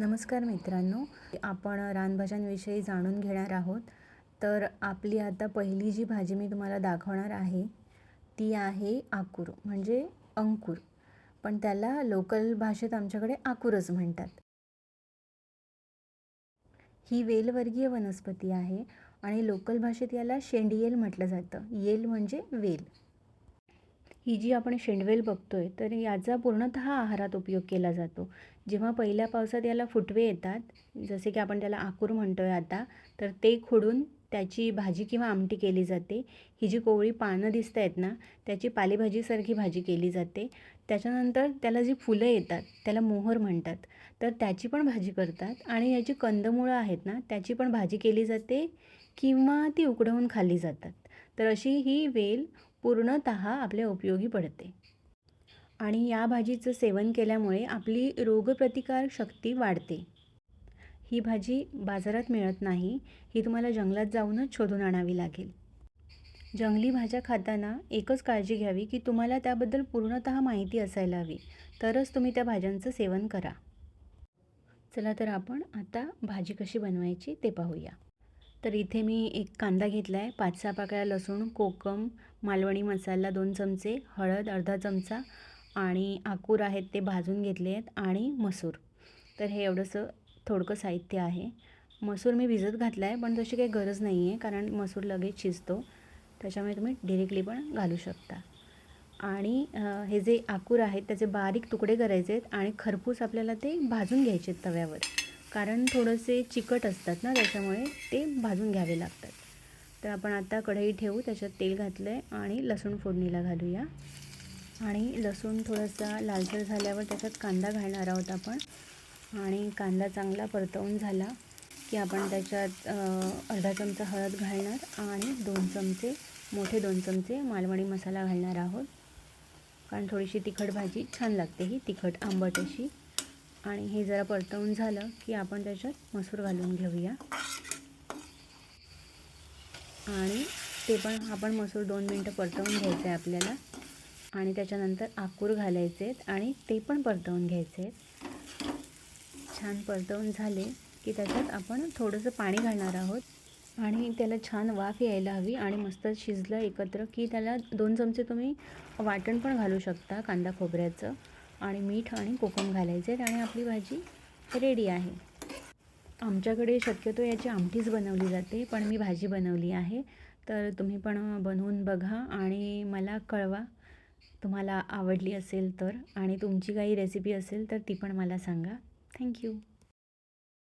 नमस्कार मित्रांनो आपण रानभाज्यांविषयी जाणून घेणार आहोत. तर आपली आता पहिली जी भाजी मी तुम्हाला दाखवणार आहे ती आहे आकूर म्हणजे अंकुर. पण त्याला लोकल भाषेत आमच्याकडे आकूरच म्हणतात. ही वेलवर्गीय वनस्पती आहे आणि लोकल भाषेत याला शेंडियेल म्हटलं जातं. येल म्हणजे वेल. ही जी आपण शेंडवेल बघतोय तर याचा पूर्णतः आहारात उपयोग केला जातो. जेव्हा पहिल्या पावसात याला फुटवे येतात जसे की आपण त्याला आकूर म्हणतो आहे आता तर ते खोडून त्याची भाजी किंवा आमटी केली जाते. ही जी कोवळी पानं दिसत आहेत ना त्याची पालेभाजीसारखी भाजी केली जाते. त्याच्यानंतर त्याला जी फुलं येतात त्याला मोहर म्हणतात तर त्याची पण भाजी करतात. आणि याची कंदमुळं आहेत ना त्याची पण भाजी केली जाते किंवा ती उकडवून खाल्ली जातात. तर अशी ही वेल पूर्णतः आपल्या उपयोगी पडते. आणि या भाजीचं सेवन केल्यामुळे आपली रोगप्रतिकार शक्ती वाढते. ही भाजी बाजारात मिळत नाही ही तुम्हाला जंगलात जाऊनच शोधून आणावी लागेल. जंगली भाज्या खाताना एकच काळजी घ्यावी की तुम्हाला त्याबद्दल पूर्णतः माहिती असायला हवी तरच तुम्ही त्या भाज्यांचं सेवन करा. चला तर आपण आता भाजी कशी बनवायची ते पाहूया. तर इथे मी एक कांदा घेतला आहे पाच सहा पाकळ्या लसूण कोकम मालवणी मसाला दोन चमचे हळद अर्धा चमचा आणि आकूर आहेत ते भाजून घेतले आहेत आणि मसूर. तर हे एवढंसं थोडकं साहित्य आहे. मसूर मी भिजत घातला आहे पण तशी काही गरज नाही आहे कारण मसूर लगेच शिजतो. त्याच्यामुळे तुम्ही डिरेक्टली पण घालू शकता. आणि हे जे आकूर आहेत त्याचे बारीक तुकडे करायचे आहेत आणि खरपूस आपल्याला ते भाजून घ्यायचे आहेत तव्यावर. कारण थोडेसे चिकट असतात ना त्याच्यामुळे ते भाजून घ्यावे लागतात. तर आपण आता कढई ठेवू त्याच्यात तेल घातलं आहे आणि लसूण फोडणीला घालूया. आणि लसूण थोडासा लालसर झाल्यावर त्याच्यात कांदा घालणार आहोत आपण. आणि कांदा चांगला परतवून झाला की आपण त्याच्यात अर्धा चमचा हळद घालणार आणि दोन चमचे मोठे दोन चमचे मालवणी मसाला घालणार आहोत. कारण थोडीशी तिखट भाजी छान लागते ही तिखट आंबट अशी. आणि हे जरा परतवून झालं की आपण त्याच्यात मसूर घालून घेऊया. आणि ते पण आपण मसूर दोन मिनटं परतवून घ्यायचं आहे आपल्याला. आणि त्याच्यानंतर आकूर घालायचे आहेत आणि ते पण परतवून घ्यायचे आहेत. छान परतवून झाले की त्याच्यात आपण थोडंसं पाणी घालणार आहोत. आणि त्याला छान वाफ यायला हवी आणि मस्त शिजलं एकत्र की त्याला दोन चमचे तुम्ही वाटण पण घालू शकता कांदा खोबऱ्याचं. आणि मीठ आणि कोकम घालायचे आहेत आणि आपली भाजी रेडी आहे. आमच्याकडे शक्यतो याची आमटीच बनवली जाते पण मी भाजी बनवली आहे. तर तुम्ही पण बनवून बघा आणि मला कळवा तुम्हाला आवडली असेल तर आणि तुमची काही रेसिपी असेल तर ती पण मला सांगा. थँक्यू